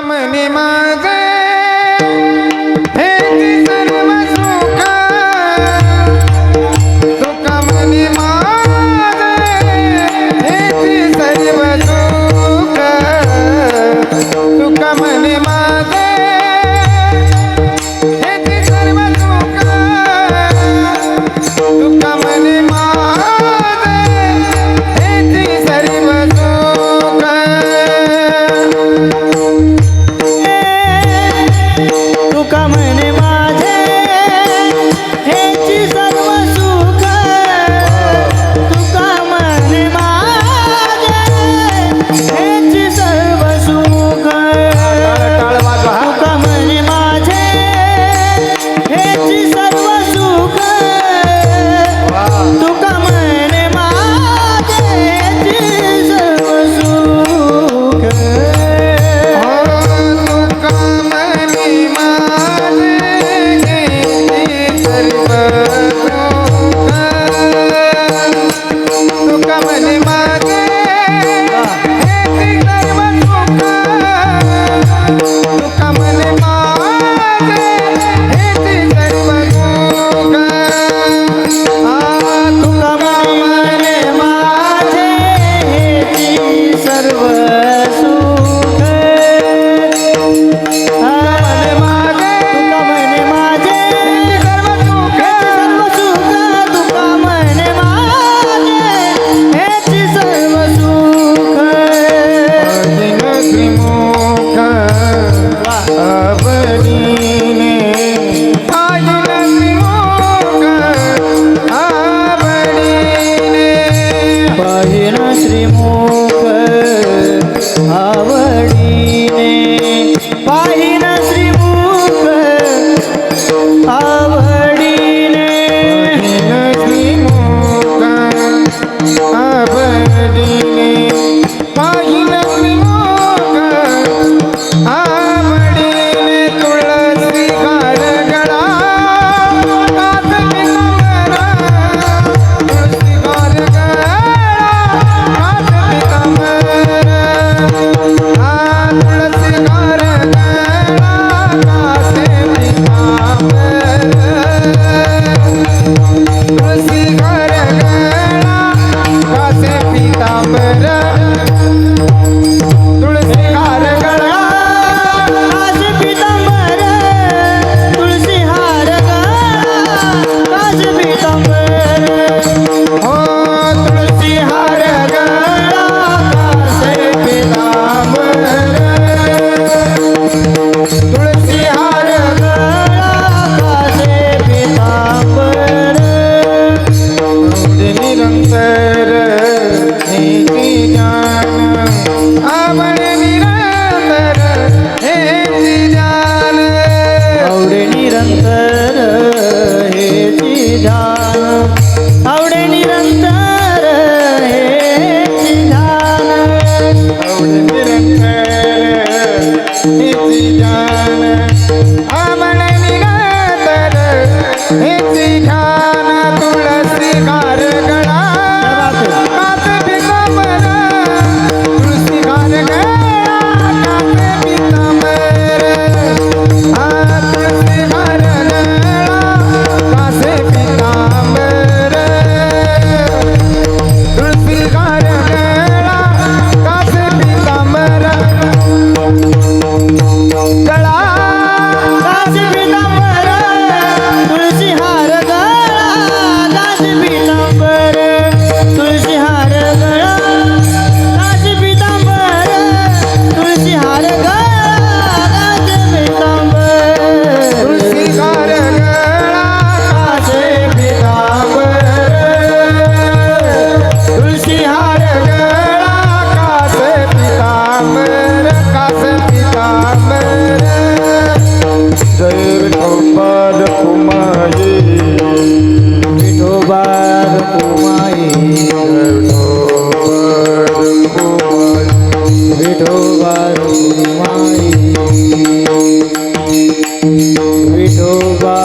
म्हणे माझ Sri Muni. निरंतर नीति जान आवण निरंतर हेति जान आवड़े निरंतर हेति जान निरंतर जान निरंतर जान विठोबा